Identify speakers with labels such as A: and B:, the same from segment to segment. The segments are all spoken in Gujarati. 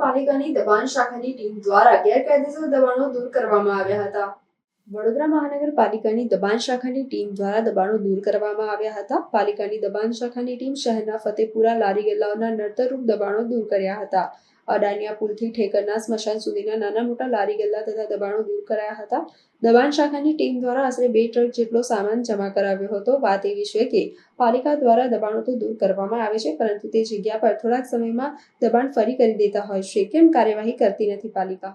A: મહાનગરપાલિકાની દબાણ શાખાની ટીમ દ્વારા ગેરકાયદેસર દબાણો દૂર કરવામાં આવ્યા હતા. વડોદરા મહાનગરપાલિકાની દબાણ શાખાની ટીમ દ્વારા દબાણો દૂર કરવામાં આવ્યા હતા. પાલિકાની દબાણ શાખાની ટીમ શહેરના ફતેપુરા લારી ગલ્લાઓના નડતરરૂપ દબાણો દૂર કર્યા હતા. અડાનિયા પુલથી ઠેકરના સ્મશાન સુધીના નાના મોટા લારી ગલ્લા તથા દબાણો દૂર કરાયા હતા. દબાણ શાખાની ટીમ દ્વારા આશરે બે ટ્રક જેટલો સામાન જમા કરાવ્યો હતો. વાત એવી છે કે પાલિકા દ્વારા દબાણો તો દૂર કરવામાં આવે છે, પરંતુ તે જગ્યા પર થોડાક સમયમાં દબાણ ફરી કરી દેતા હોય છે. કેમ કાર્યવાહી કરતી નથી પાલિકા?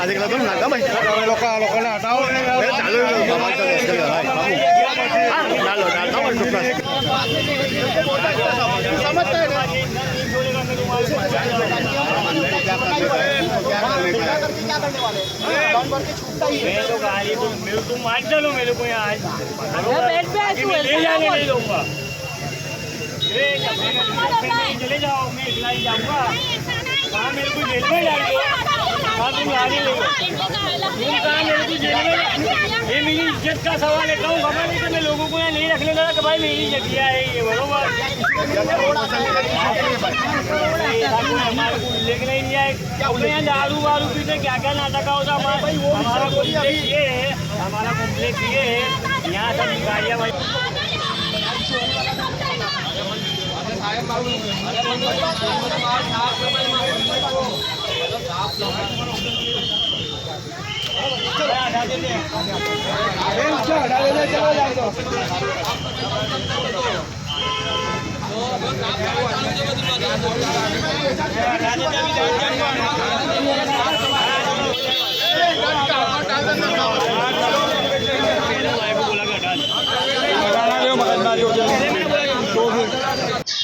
B: அதுக்கெல்லாம் நம்ம
C: चलो
B: मेरे को यहाँ ले जाने नहीं दूंगा चले जाओ मैं इतना ही जाऊंगा हाँ मेरे को जेल में डाल दो ये मेरी इज्जत का सवाल है कहूँ खबर नहीं कि मैं लोगों को यहाँ नहीं रखने लगा कि भाई मेरी जगह है ये बरोबर ऐसा कोई हमारे को लेके नहीं दिया है अपने यहाँ दारू वारू पीते क्या क्या नाटक होता हमारा हमारा कॉम्प्लेक्स ये है हमारा कॉम्प्लेक्स ये है यहाँ सब गाड़ियाँ भाई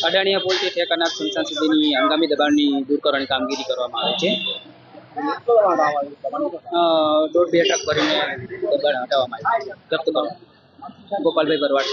D: અડાણીયા પોલથી ઠેકાના સ્મશાન સુધીની હંગામી દબાણની દૂર કરવાની કામગીરી કરવામાં આવે છે. દોઢ બે ટક ભરીને દબાણ હટાવવામાં આવે. છે ગોપાલભાઈ ભરવાડ.